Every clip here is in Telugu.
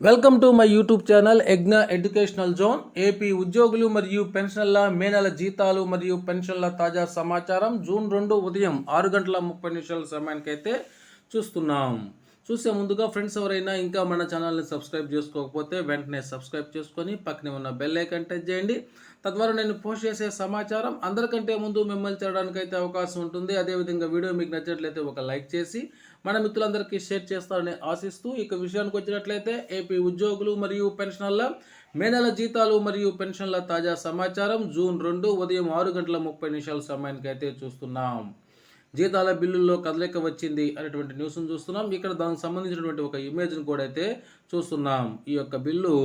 Welcome to my YouTube channel Yagna educational zone AP ఉద్యోగులు మరియు పెన్షన్ల మే నెల జీతాలు మరియు పెన్షన్ల తాజా సమాచారం జూన్ రెండు ఉదయం ఆరు గంటల ముప్పై నిమిషాల సమయానికి అయితే చూస్తున్నాం. చూసే ముందుగా ఫ్రెండ్స్ ఎవరైనా ఇంకా మన ఛానల్ని సబ్స్క్రైబ్ చేసుకోకపోతే వెంటనే సబ్స్క్రైబ్ చేసుకొని పక్కనే ఉన్న బెల్ ఐకన్ టచ్ చేయండి. తద్వారా నేను పోస్ట్ చేసే సమాచారం అందరికంటే ముందు మిమ్మల్ని చేరడానికి అయితే అవకాశం ఉంటుంది. అదేవిధంగా వీడియో మీకు నచ్చినట్లయితే ఒక లైక్ చేసి మన మిత్రులందరికీ షేర్ చేస్తారని ఆశిస్తూ ఇక విషయానికి వచ్చినట్లయితే ఏపీ ఉద్యోగులు మరియు పెన్షనర్ల మే నెల జీతాలు మరియు పెన్షన్ల తాజా సమాచారం జూన్ రెండు ఉదయం ఆరు గంటల ముప్పై నిమిషాల సమయానికి అయితే చూస్తున్నాం. జీతాల బిల్లుల్లో కదలిక వచ్చింది అనేటువంటి న్యూస్ను చూస్తున్నాం. ఇక్కడ దానికి సంబంధించినటువంటి ఒక ఇమేజ్ని కూడా అయితే చూస్తున్నాం. ఈ యొక్క బిల్లు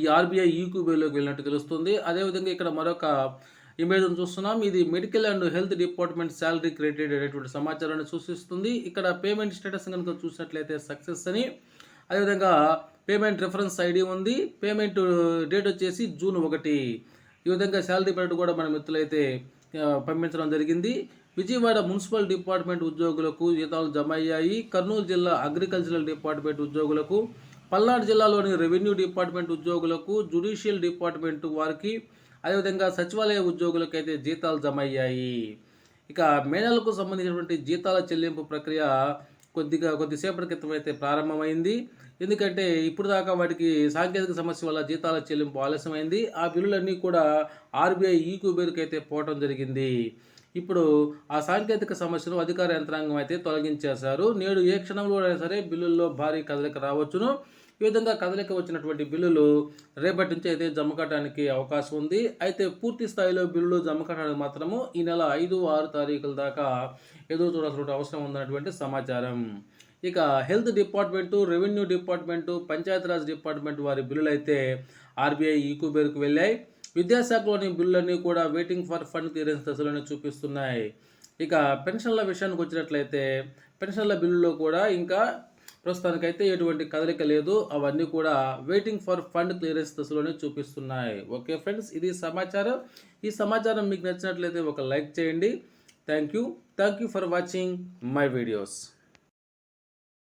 ఈ ఆర్బీఐ ఈక్యూబీలోకి వెళ్ళినట్టు తెలుస్తుంది. అదేవిధంగా ఇక్కడ మరొక ఇమేజ్ను చూస్తున్నాం. ఇది medical and health department salary credit అనేటువంటి సమాచారాన్ని సూచిస్తుంది. ఇక్కడ పేమెంట్ స్టేటస్ కనుక చూసినట్లయితే సక్సెస్ అని. అదేవిధంగా పేమెంట్ రిఫరెన్స్ ఐడి ఉంది. పేమెంట్ డేట్ వచ్చేసి జూన్ ఒకటి. ఈ విధంగా శాలరీ పేమెంట్ కూడా మన మిత్రులైతే పంపించడం జరిగింది. విజయవాడ మున్సిపల్ డిపార్ట్మెంట్ ఉద్యోగులకు జీతాలు జమ అయ్యాయి కర్నూలు జిల్లా అగ్రికల్చరల్ డిపార్ట్మెంట్ ఉద్యోగులకు పల్నాడు జిల్లాలోని రెవెన్యూ డిపార్ట్మెంట్ ఉద్యోగులకు జుడిషియల్ డిపార్ట్మెంట్ వారికి అదేవిధంగా సచివాలయ ఉద్యోగులకు అయితే జీతాలు జమ అయ్యాయి ఇక మే నెలకు సంబంధించినటువంటి జీతాల చెల్లింపు ప్రక్రియ కొద్దిగా కొద్దిసేపటి క్రితం అయితే ప్రారంభమైంది. ఎందుకంటే ఇప్పుడు దాకా వాటికి సాంకేతిక సమస్య వల్ల జీతాల చెల్లింపు ఆలస్యమైంది. ఆ బిల్లులన్నీ కూడా ఆర్బీఐ ఈక్యూబేర్కి అయితే పోవటం జరిగింది. ఇప్పుడు ఆ సాంకేతిక సమస్యను అధికార యంత్రాంగం అయితే తొలగించేశారు. నేడు ఏ క్షణంలో అయినా సరే బిల్లుల్లో భారీ కదలిక రావచ్చును. ఈ విధంగా కదలిక వచ్చినటువంటి బిల్లులు రేపటి నుంచి అయితే జమ కట్టడానికి అవకాశం ఉంది. అయితే పూర్తి స్థాయిలో బిల్లులు జమ కట్టడానికి మాత్రము ఈ నెల ఐదు ఆరు తారీఖుల దాకా ఎదురు చూడాల్సిన అవసరం ఉందన్నటువంటి సమాచారం. ఇక health department revenue department Panchayati Raj department వారి బిల్లులు అయితే ఆర్బీఐ ఈక్యూబేర్కు వెళ్ళాయి. విద్యాశాఖలోని బిల్లులన్నీ కూడా వెయిటింగ్ ఫర్ ఫండ్ క్లియరెన్స్ దశలోనే చూపిస్తున్నాయి. ఇక పెన్షన్ల విషయానికి వచ్చినట్లయితే పెన్షన్ల బిల్లులో కూడా ఇంకా ప్రస్తుతానికైతే ఎటువంటి కదలిక లేదు. అవన్నీ కూడా వెయిటింగ్ ఫర్ ఫండ్ క్లియరెన్స్ దశలోనే చూపిస్తున్నాయి. ఓకే ఫ్రెండ్స్ ఇది సమాచారం. ఈ సమాచారం మీకు నచ్చినట్లయితే ఒక లైక్ చేయండి. Thank you thank you for watching my videos